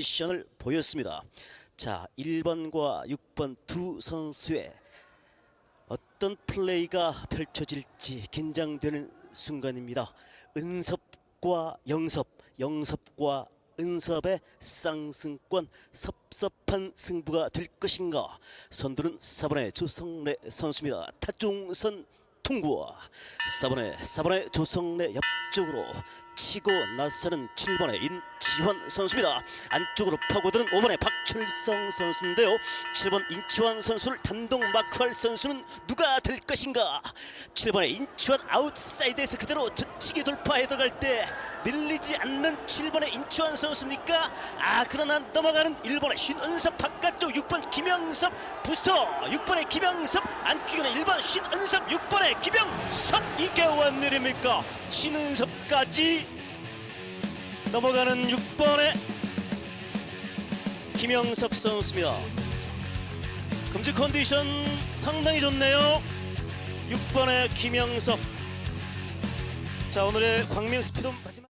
미션을 보였습니다. 자, 1번과 6번 두 선수의 어떤 플레이가 펼쳐질지 긴장되는 순간입니다. 은섭과 영섭, 영섭과 은섭의 쌍승권 섭섭한 승부가 될 것인가? 선두는 4번의 조성래 선수입니다. 타종선 통구와 4번의 4번의 조성래 옆쪽으로 치고 나서는 7번의 임지환 선수입니다. 안쪽으로 파고드는 5번의 박철성 선수인데요. 7번 인치환 선수를 단독 마크할 선수는 누가 될 것인가? 7번의 인치환 아웃사이드에서 그대로 저치기 돌파해 들어갈 때 밀리지 않는 7번의 인치환 선수입니까? 아 그러나 넘어가는 1번의 신은섭 바깥쪽 6번 김영섭 부스터 6번의 김영섭 안쪽에는 1번 신은섭 6번의 김영섭 이게 웬일입니까? 신은섭까지 넘어가는 6번의 김영섭 선수입니다. 금지 컨디션 상당히 좋네요. 6번의 김영섭. 자 오늘의 광명 스피드 마지막.